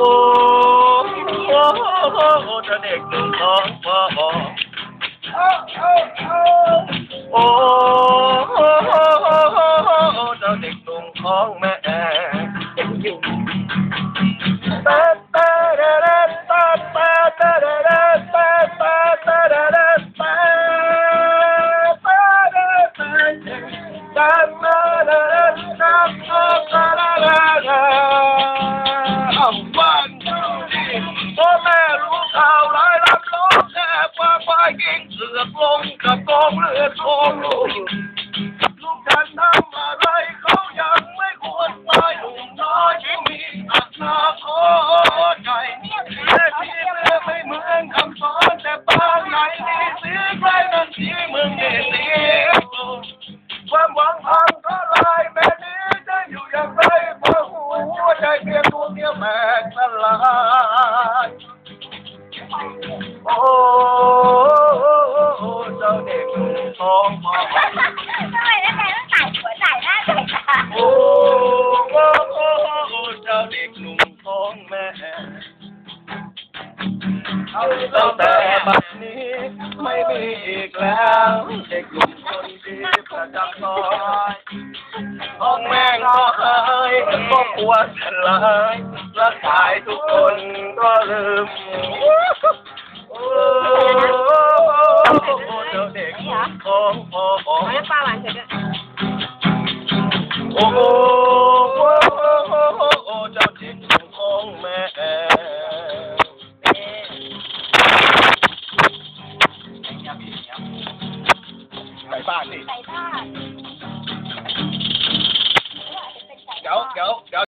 โอ้โอ้โอ้เจ้าเด็กหนุ่มท้องพ่อโอ้โอ้เจ้าเด็กหนุ่มท้องแม่ แม่รู้ข่าวร้ายรับร้องแค่ว่าฝ่ายหญิงเสือกลงกับกองเลือดของลูกลูกฉันทำอะไรเขายังไม่ควรตายหนุ่มน้อยที่มีอนาคตใหญ่แต่ที่เมื่อไม่เหมือนคำสอนแต่บางไหนนี่เสียใจนั่นที่มึงได้เสียความหวังพังก็ลายแม่นี้จะอยู่อย่างไรเพราะหัวใจเพียง ดวงเดียวแตกสลายโอ้เจ้าเด็กทองพ่อทำไมแล้วแกต้องใส่หัวใส่หน้าใส่ตาโอ้โอ้โอ้เจ้าเด็กหนุ่มท้องแม่เอาตั้งแต่บัดนี้ไม่มีอีกแล้ว เด็กหนุ่มคนดีประจำซอย หัวฉันลายรักตายทุกคนก็ลืมโอ้เจ้าเด็กของพ่อไม่ปลาหวานเสร็จแล้โอ้โอ้เจ้าเด็กของแม่ไปบ้านดิไปบ้าน